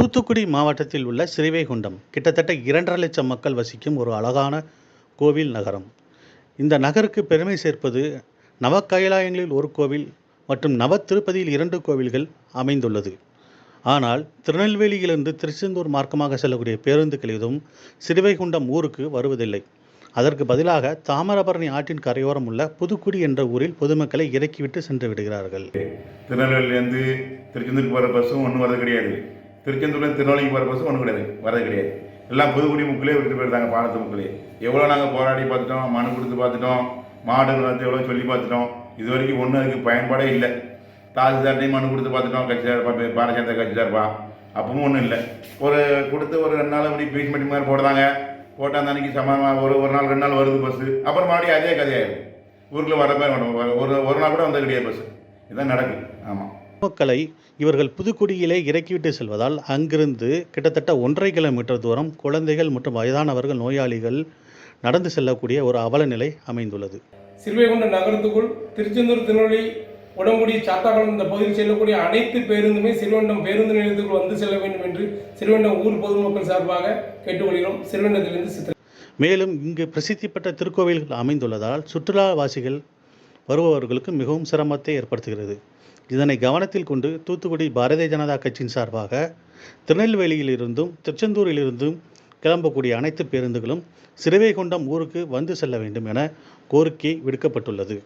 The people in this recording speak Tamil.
தூத்துக்குடி மாவட்டத்தில் உள்ள ஸ்ரீவைகுண்டம் கிட்டத்தட்ட இரண்டரை லட்சம் மக்கள் வசிக்கும் ஒரு அழகான கோவில் நகரம். இந்த நகருக்கு பெருமை சேர்ப்பது நவக்கைலாயங்களில் ஒரு கோவில் மற்றும் நவ திருப்பதியில் இரண்டு கோவில்கள் அமைந்துள்ளது. ஆனால் திருநெல்வேலியிலிருந்து திருச்செந்தூர் மார்க்கமாக செல்லக்கூடிய பேருந்துகள் எதுவும் சிறுவைகுண்டம் ஊருக்கு வருவதில்லை. அதற்கு பதிலாக தாமிரபரணி ஆற்றின் கரையோரம் உள்ள புதுக்குடி என்ற ஊரில் பொதுமக்களை இறக்கிவிட்டு சென்று விடுகிறார்கள். திருநெல்வேலியிலேருந்து திருச்செந்தூருக்கு போகிற பஸ்ஸும் ஒன்றும் வரது கிடையாது. திருச்செந்தூர்லேருந்து திருநெல்வேலிக்கு போகிற பஸ்ஸும் ஒன்றும் கிடையாது. வரது கிடையாது. எல்லாம் புதுக்குடி முக்கிலே விட்டு போயிருந்தாங்க பாலத்து முக்கிலே. எவ்வளோ நாங்கள் போராடி பார்த்துட்டோம் மனு கொடுத்து பார்த்துட்டோம் மாடு வந்து எவ்வளோ சொல்லி பார்த்துட்டோம் இது வரைக்கும் ஒன்றும் அதுக்கு பயன்பாடே இல்லை. தாசில்தார்ட்டையும் மனு கொடுத்து பார்த்துட்டோம் கட்சி சார்பா பாரதிய ஜனதா கட்சி அப்பவும் ஒன்றும் இல்லை. ஒரு கொடுத்து ஒரு ரெண்டு நாள் அப்படி பீஸ் மீட்டிங் மாதிரி போடுறாங்க. போட்டால் அந்த அன்னைக்கு சமாதானமாக ஒரு ஒரு நாள் ரெண்டு நாள் வருது பஸ்ஸு அப்புறம் மறுபடியும் அதே கதையாயிடும் ஊருக்குள்ளே வரப்போ ஒரு ஒரு நாள் கூட வந்தது கிடையாது பஸ்ஸு இதுதான் நடக்குது. ஆமாம் மக்களை இவர்கள் புதுக்குடியிலே இறக்கிவிட்டு செல்வதால் அங்கிருந்து கிட்டத்தட்ட ஒன்றரை கிலோமீட்டர் தூரம் குழந்தைகள் மற்றும் வயதானவர்கள் நோயாளிகள் நடந்து செல்லக்கூடிய ஒரு அவல நிலை அமைந்துள்ளது. சிறுவைகுண்டம் நகரத்துக்குள் திருச்செந்தூர் திருநெல்வேலி உடம்புடி சாத்தாக்குளம் இந்த பகுதியில் செல்லக்கூடிய அனைத்து பேருந்துமே சிறுவண்டம் பேருந்து நிலையத்துக்குள் வந்து செல்ல வேண்டும் என்று சிறுவண்டம் ஊர் பொதுமக்கள் சார்பாக கேட்டுக்கொள்கிறோம். சிறுவண்டத்திலிருந்து சித்திரை. மேலும் இங்கு பிரசித்தி பெற்ற திருக்கோவில்கள் அமைந்துள்ளதால் சுற்றுலாவாசிகள் வருபவர்களுக்கு மிகவும் சிரமத்தை ஏற்படுத்துகிறது. இதனை கவனத்தில் கொண்டு தூத்துக்குடி பாரதிய ஜனதா கட்சியின் சார்பாக திருநெல்வேலியிலிருந்தும் திருச்செந்தூரிலிருந்தும் கிளம்பக்கூடிய அனைத்து பேருந்துகளும் சிறுவைகுண்டம் ஊருக்கு வந்து செல்ல வேண்டும் என கோரிக்கை விடுக்கப்பட்டுள்ளது.